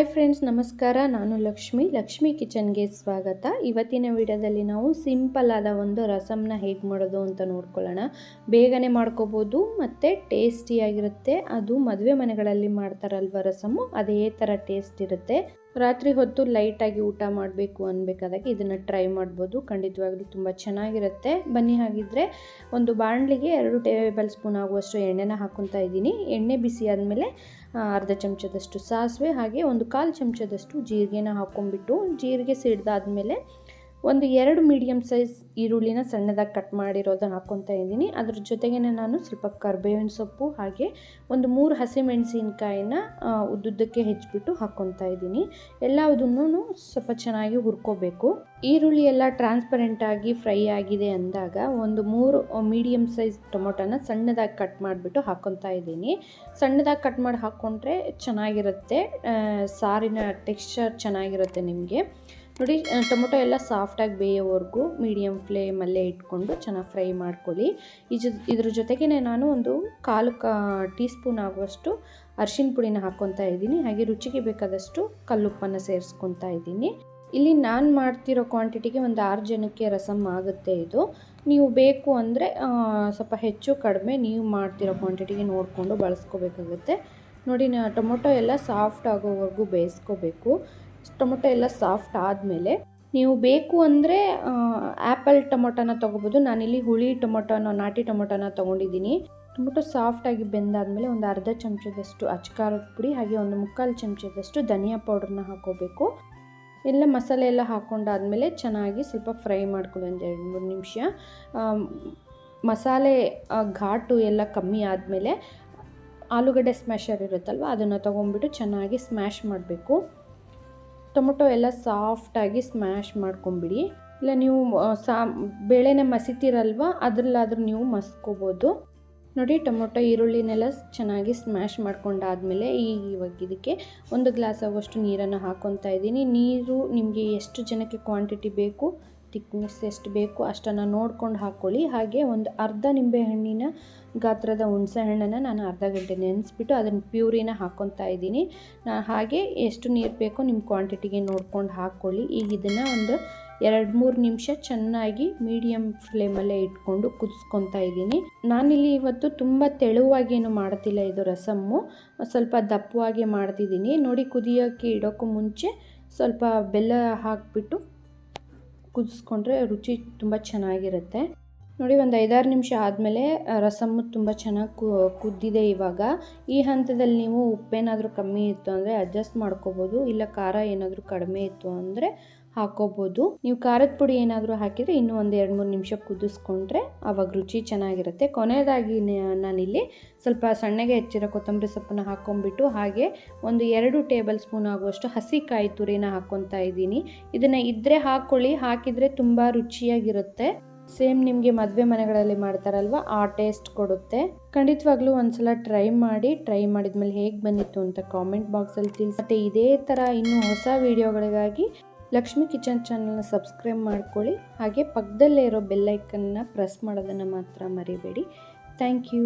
Hi friends, ನಮಸ್ಕಾರ. ನಾನು ಲಕ್ಷ್ಮಿ. ಲಕ್ಷ್ಮಿ ಕಿಚನ್ಗೆ ಸ್ವಾಗತ. ಇವತ್ತಿನ ವಿಡಿಯೋದಲ್ಲಿ ನಾವು ಸಿಂಪಲ್ ಆದ ಒಂದು ರಸಮ್ನ ಹೇಗೆ ಮಾಡೋದು ಅಂತ ನೋಡ್ಕೊಳ್ಳೋಣ. ಬೇಗನೆ ಮಾಡ್ಕೋಬೋದು, ಮತ್ತು ಟೇಸ್ಟಿಯಾಗಿರುತ್ತೆ ಅದು ಮದುವೆ ಮನೆಗಳಲ್ಲಿ ಮಾಡ್ತಾರಲ್ವ ರಸಮ್ಮು? ಅದೇ ಥರ ಟೇಸ್ಟ್ ಇರುತ್ತೆ. ರಾತ್ರಿ ಹೊತ್ತು ಲೈಟಾಗಿ ಊಟ ಮಾಡಬೇಕು ಅನ್ಬೇಕಾದಾಗ ಇದನ್ನು ಟ್ರೈ ಮಾಡ್ಬೋದು. ಖಂಡಿತವಾಗ್ಲೂ ತುಂಬ ಚೆನ್ನಾಗಿರುತ್ತೆ. ಬನ್ನಿ, ಹಾಗಿದ್ರೆ ಒಂದು ಬಾಣಲಿಗೆ ಎರಡು ಟೇಬಲ್ ಸ್ಪೂನ್ ಆಗುವಷ್ಟು ಎಣ್ಣೆನ ಹಾಕ್ಕೊತಾ ಇದ್ದೀನಿ. ಎಣ್ಣೆ ಬಿಸಿ ಆದಮೇಲೆ ಅರ್ಧ ಚಮಚದಷ್ಟು ಸಾಸಿವೆ ಹಾಗೆ ಒಂದು ಕಾಲು ಚಮಚದಷ್ಟು ಜೀರಿಗೆನ ಹಾಕ್ಕೊಂಬಿಟ್ಟು ಜೀರಿಗೆ ಸಿಡ್ದಾದ್ಮೇಲೆ ಒಂದು ಎರಡು ಮೀಡಿಯಮ್ ಸೈಜ್ ಈರುಳ್ಳಿನ ಸಣ್ಣದಾಗಿ ಕಟ್ ಮಾಡಿರೋದನ್ನ ಹಾಕ್ಕೊತಾ ಇದ್ದೀನಿ. ಅದ್ರ ಜೊತೆಗೆ ನಾನು ಸ್ವಲ್ಪ ಕರ್ಬೇವಿನ ಸೊಪ್ಪು ಹಾಗೆ ಒಂದು ಮೂರು ಹಸಿಮೆಣಸಿನ್ಕಾಯಿನ ಉದ್ದುದ್ದಕ್ಕೆ ಹೆಚ್ಚಿಬಿಟ್ಟು ಹಾಕ್ಕೊತಾ ಇದ್ದೀನಿ. ಎಲ್ಲದನ್ನೂ ಸ್ವಲ್ಪ ಚೆನ್ನಾಗಿ ಹುರ್ಕೋಬೇಕು. ಈರುಳ್ಳಿ ಎಲ್ಲ ಟ್ರಾನ್ಸ್ಪರೆಂಟಾಗಿ ಫ್ರೈ ಆಗಿದೆ ಅಂದಾಗ ಒಂದು ಮೂರು ಮೀಡಿಯಮ್ ಸೈಜ್ ಟೊಮೊಟೊನ ಸಣ್ಣದಾಗಿ ಕಟ್ ಮಾಡಿಬಿಟ್ಟು ಹಾಕ್ಕೊತಾ ಇದ್ದೀನಿ. ಸಣ್ಣದಾಗಿ ಕಟ್ ಮಾಡಿ ಹಾಕ್ಕೊಂಡ್ರೆ ಚೆನ್ನಾಗಿರುತ್ತೆ. ಸಾರಿನ ಟೆಕ್ಸ್ಚರ್ ಚೆನ್ನಾಗಿರುತ್ತೆ ನಿಮಗೆ. ನೋಡಿ ಟೊಮೊಟೊ ಎಲ್ಲ ಸಾಫ್ಟಾಗಿ ಬೇಯೋವರೆಗೂ ಮೀಡಿಯಮ್ ಫ್ಲೇಮಲ್ಲೇ ಇಟ್ಕೊಂಡು ಚೆನ್ನಾಗಿ ಫ್ರೈ ಮಾಡ್ಕೊಳ್ಳಿ. ಈ ಇದ್ರ ಜೊತೆಗೇ ನಾನು ಒಂದು ಕಾಲು ಕ ಟೀ ಸ್ಪೂನ್ ಆಗುವಷ್ಟು ಅರ್ಶಿಣ ಪುಡಿನ ಹಾಕ್ಕೊತಾ ಇದ್ದೀನಿ. ಹಾಗೆ ರುಚಿಗೆ ಬೇಕಾದಷ್ಟು ಕಲ್ಲುಪ್ಪನ್ನು ಸೇರಿಸ್ಕೊತಾ ಇದ್ದೀನಿ. ಇಲ್ಲಿ ನಾನು ಮಾಡ್ತಿರೋ ಕ್ವಾಂಟಿಟಿಗೆ ಒಂದು ಆರು ಜನಕ್ಕೆ ರಸಮ್ ಆಗುತ್ತೆ ಇದು. ನೀವು ಬೇಕು ಅಂದರೆ ಸ್ವಲ್ಪ ಹೆಚ್ಚು ಕಡಿಮೆ ನೀವು ಮಾಡ್ತಿರೋ ಕ್ವಾಂಟಿಟಿಗೆ ನೋಡಿಕೊಂಡು ಬಳಸ್ಕೋಬೇಕಾಗುತ್ತೆ. ನೋಡಿ, ನಾ, ಟೊಮೊಟೊ ಎಲ್ಲ ಸಾಫ್ಟ್ ಆಗೋವರೆಗೂ ಬೇಯಿಸ್ಕೋಬೇಕು. ಟೊಮೊಟೊ ಎಲ್ಲ ಸಾಫ್ಟ್ ಆದಮೇಲೆ ನೀವು ಬೇಕು ಅಂದರೆ ಆ್ಯಪಲ್ ಟೊಮೊಟೊನ ತೊಗೋಬೋದು. ನಾನಿಲ್ಲಿ ಹುಳಿ ಟೊಮೊಟೊನ, ನಾಟಿ ಟೊಮೊಟೊನ ತೊಗೊಂಡಿದ್ದೀನಿ. ಟೊಮೊಟೊ ಸಾಫ್ಟಾಗಿ ಬೆಂದಾದಮೇಲೆ ಒಂದು ಅರ್ಧ ಚಮಚದಷ್ಟು ಅಚ್ಕಾರದ ಪುಡಿ, ಹಾಗೆ ಒಂದು ಮುಕ್ಕಾಲು ಚಮಚದಷ್ಟು ಧನಿಯಾ ಪೌಡ್ರನ್ನ ಹಾಕೋಬೇಕು. ಎಲ್ಲ ಮಸಾಲೆ ಎಲ್ಲ ಹಾಕೊಂಡಾದಮೇಲೆ ಚೆನ್ನಾಗಿ ಸ್ವಲ್ಪ ಫ್ರೈ ಮಾಡ್ಕೊಳ್ಳಿ ಒಂದು ಎರಡು ಮೂರು ನಿಮಿಷ. ಮಸಾಲೆ ಘಾಟು ಎಲ್ಲ ಕಮ್ಮಿ ಆದಮೇಲೆ ಆಲೂಗಡ್ಡೆ ಸ್ಮ್ಯಾಶರ್ ಇರುತ್ತಲ್ವ, ಅದನ್ನು ತೊಗೊಂಡ್ಬಿಟ್ಟು ಚೆನ್ನಾಗಿ ಸ್ಮ್ಯಾಶ್ ಮಾಡಬೇಕು. ಟೊಮೊಟೊ ಎಲ್ಲ ಸಾಫ್ಟಾಗಿ ಸ್ಮ್ಯಾಶ್ ಮಾಡ್ಕೊಂಬಿಡಿ. ಇಲ್ಲ ನೀವು ಸಾ, ಬೇಳೆನ ಮಸಿತೀರಲ್ವ, ಅದರಲ್ಲಾದ್ರೂ ನೀವು ಮಸ್ಕೋಬೋದು. ನೋಡಿ, ಟೊಮೊಟೊ ಈರುಳ್ಳಿನೆಲ್ಲ ಚೆನ್ನಾಗಿ ಸ್ಮ್ಯಾಶ್ ಮಾಡ್ಕೊಂಡಾದಮೇಲೆ ಈಗ ಇವಾಗ ಇದಕ್ಕೆ ಒಂದು ಗ್ಲಾಸ್ ಆಗುವಷ್ಟು ನೀರನ್ನು ಹಾಕ್ಕೊತಾ ಇದ್ದೀನಿ. ನೀರು ನಿಮಗೆ ಎಷ್ಟು ಜನಕ್ಕೆ ಕ್ವಾಂಟಿಟಿ ಬೇಕು ತಿಕ್ನೆಸ್ ಎಷ್ಟು ಬೇಕು ಅಷ್ಟನ್ನು ನೋಡ್ಕೊಂಡು ಹಾಕ್ಕೊಳ್ಳಿ ಹಾಗೆ ಒಂದು ಅರ್ಧ ನಿಂಬೆಹಣ್ಣಿನ ಗಾತ್ರದ ಹುಣಸೆ ಹಣ್ಣನ್ನು ನಾನು ಅರ್ಧ ಗಂಟೆ ನೆನೆಸ್ಬಿಟ್ಟು ಅದನ್ನು ಪ್ಯೂರಿನ ಹಾಕ್ಕೊತಾ ಇದ್ದೀನಿ. ನಾನು ಹಾಗೆ ಎಷ್ಟು ನೀರು ಬೇಕೋ ನಿಮ್ಮ ಕ್ವಾಂಟಿಟಿಗೆ ನೋಡ್ಕೊಂಡು ಹಾಕ್ಕೊಳ್ಳಿ ಈಗ ಇದನ್ನು ಒಂದು ಎರಡು ಮೂರು ನಿಮಿಷ ಚೆನ್ನಾಗಿ ಮೀಡಿಯಮ್ ಫ್ಲೇಮಲ್ಲೇ ಇಟ್ಕೊಂಡು ಕುದಿಸ್ಕೊತಾ ಇದ್ದೀನಿ. ನಾನಿಲ್ಲಿ ಇವತ್ತು ತುಂಬ ತೆಳುವಾಗೇನು ಮಾಡ್ತಿಲ್ಲ ಇದು ರಸಮ್ಮು. ಸ್ವಲ್ಪ ದಪ್ಪವಾಗಿ ಮಾಡ್ತಿದ್ದೀನಿ. ನೋಡಿ ಕುದಿಯೋಕ್ಕೆ ಇಡೋಕ್ಕೂ ಮುಂಚೆ ಸ್ವಲ್ಪ ಬೆಲ್ಲ ಹಾಕಿಬಿಟ್ಟು ಕುದಿಸ್ಕೊಂಡ್ರೆ ರುಚಿ ತುಂಬ ಚೆನ್ನಾಗಿರುತ್ತೆ. ನೋಡಿ, ಒಂದು ಐದಾರು ನಿಮಿಷ ಆದಮೇಲೆ ರಸಮ್ಮು ತುಂಬ ಚೆನ್ನಾಗಿ ಕುದ್ದಿದೆ ಇವಾಗ. ಈ ಹಂತದಲ್ಲಿ ನೀವು ಉಪ್ಪೇನಾದರೂ ಕಮ್ಮಿ ಇತ್ತು ಅಂದರೆ ಅಡ್ಜಸ್ಟ್ ಮಾಡ್ಕೋಬೋದು. ಇಲ್ಲ ಖಾರ ಏನಾದರೂ ಕಡಿಮೆ ಇತ್ತು ಅಂದರೆ ಹಾಕೋಬೋದು. ನೀವು ಖಾರದ ಪುಡಿ ಏನಾದರೂ ಹಾಕಿದರೆ ಇನ್ನೂ ಒಂದು ಎರಡು ಮೂರು ನಿಮಿಷ ಕುದಿಸ್ಕೊಂಡ್ರೆ ಆವಾಗ ರುಚಿ ಚೆನ್ನಾಗಿರುತ್ತೆ. ಕೊನೆಯದಾಗಿ ನಾನಿಲ್ಲಿ ಸ್ವಲ್ಪ ಸಣ್ಣಗೆ ಹೆಚ್ಚಿರೋ ಕೊತ್ತಂಬರಿ ಸೊಪ್ಪನ್ನ ಹಾಕೊಂಡ್ಬಿಟ್ಟು ಹಾಗೆ ಒಂದು ಎರಡು ಟೇಬಲ್ ಸ್ಪೂನ್ ಆಗುವಷ್ಟು ಹಸಿ ಕಾಯಿ ತುರಿನ ಹಾಕ್ಕೊತಾ ಇದ್ದೀನಿ. ಇದನ್ನು ಇದ್ದರೆ ಹಾಕ್ಕೊಳ್ಳಿ ಹಾಕಿದರೆ ತುಂಬ ರುಚಿಯಾಗಿರುತ್ತೆ. ಸೇಮ್ ನಿಮಗೆ ಮದುವೆ ಮನೆಗಳಲ್ಲಿ ಮಾಡ್ತಾರಲ್ವ, ಆ ಟೇಸ್ಟ್ ಕೊಡುತ್ತೆ. ಖಂಡಿತವಾಗ್ಲೂ ಒಂದ್ಸಲ ಟ್ರೈ ಮಾಡಿ ಟ್ರೈ ಮಾಡಿದ್ಮೇಲೆ ಹೇಗೆ ಬಂದಿತ್ತು ಅಂತ ಕಾಮೆಂಟ್ ಬಾಕ್ಸಲ್ಲಿ ತಿಳಿಸಿ. ಮತ್ತು ಇದೇ ಥರ ಇನ್ನೂ ಹೊಸ ವೀಡಿಯೋಗಳಿಗಾಗಿ ಲಕ್ಷ್ಮಿ ಕಿಚನ್ ಚಾನಲ್ನ ಸಬ್ಸ್ಕ್ರೈಬ್ ಮಾಡ್ಕೊಳ್ಳಿ. ಹಾಗೆ ಪಕ್ಕದಲ್ಲೇ ಇರೋ ಬೆಲ್ಲೈಕನ್ನ ಪ್ರೆಸ್ ಮಾಡೋದನ್ನು ಮಾತ್ರ ಮರಿಬೇಡಿ. Thank you